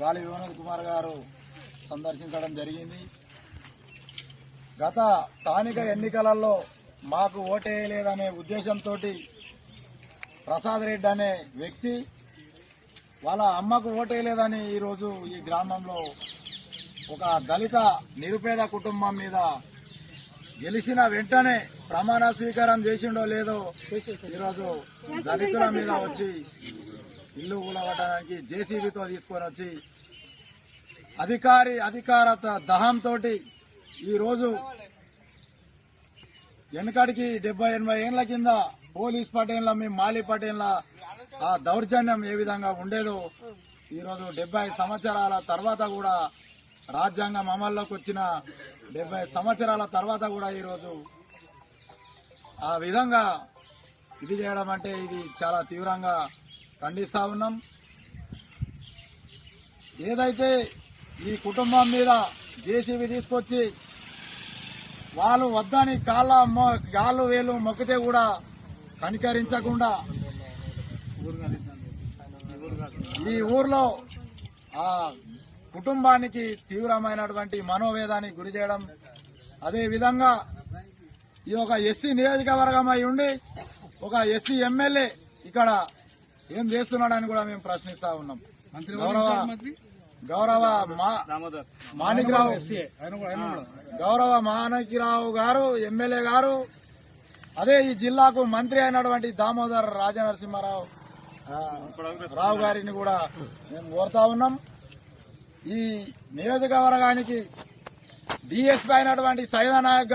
గాలి వినోద్ కుమార్ గారు సందర్శించడం జరిగింది. గత స్థానిక ఎన్నికలలో మాకు ఓటేయలేదనే ఉద్దేశంతో ప్రసాద్ రెడ్డి అనే వ్యక్తి వాళ్ళ అమ్మకు ఓటేయలేదని ఈరోజు ఈ గ్రామంలో ఒక దళిత నిరుపేద కుటుంబం మీద గెలిచిన వెంటనే ప్రమాణ స్వీకారం చేసిండో లేదో ఈరోజు దళితుల మీద వచ్చి ఇల్లు కూలగొట్టడానికి జేసీబీతో తీసుకొని వచ్చి అధికారి అధికార దహంతో ఈరోజు వెనకడికి డెబ్బై ఎనభై ఏళ్ళ కింద పోలీస్ పటేన్ల మీ మాలి పటేన్ల ఆ దౌర్జన్యం ఏ విధంగా ఉండేదో ఈరోజు డెబ్బై సంవత్సరాల తర్వాత కూడా రాజ్యాంగం అమల్లోకి వచ్చిన డెబ్బై సంవత్సరాల తర్వాత కూడా ఈరోజు ఆ విధంగా ఇది చేయడం అంటే ఇది చాలా తీవ్రంగా ఖండిస్తా ఉన్నాం. ఏదైతే ఈ కుటుంబం మీద జేసీబీ తీసుకొచ్చి వాళ్ళు వద్దని కాళ్ళ మొ- గాళ్ళు వేలు మొక్కితే కూడా కనికరించకుండా ఈ ఊర్లో ఆ కుటుంబానికి తీవ్రమైనటువంటి మనోవేదానికి గురి చేయడం అదేవిధంగా ఈ ఒక ఎస్సీ నియోజకవర్గం అయి ఉండి ఒక ఎస్సీ ఎమ్మెల్యే ఇక్కడ ఏం చేస్తున్నాడని కూడా మేము ప్రశ్నిస్తా ఉన్నాం. గౌరవ గౌరవ మాణిక్రావు. గౌరవ మాణిక్రావు గారు ఎమ్మెల్యే గారు అదే ఈ జిల్లాకు మంత్రి అయినటువంటి దామోదర్ రాజనరసింహారావు రావు గారిని కూడా మేము కోరుతా ఉన్నాం. ఈ నియోజకవర్గానికి డిఎస్పీ అయినటువంటి సైదా నాయక్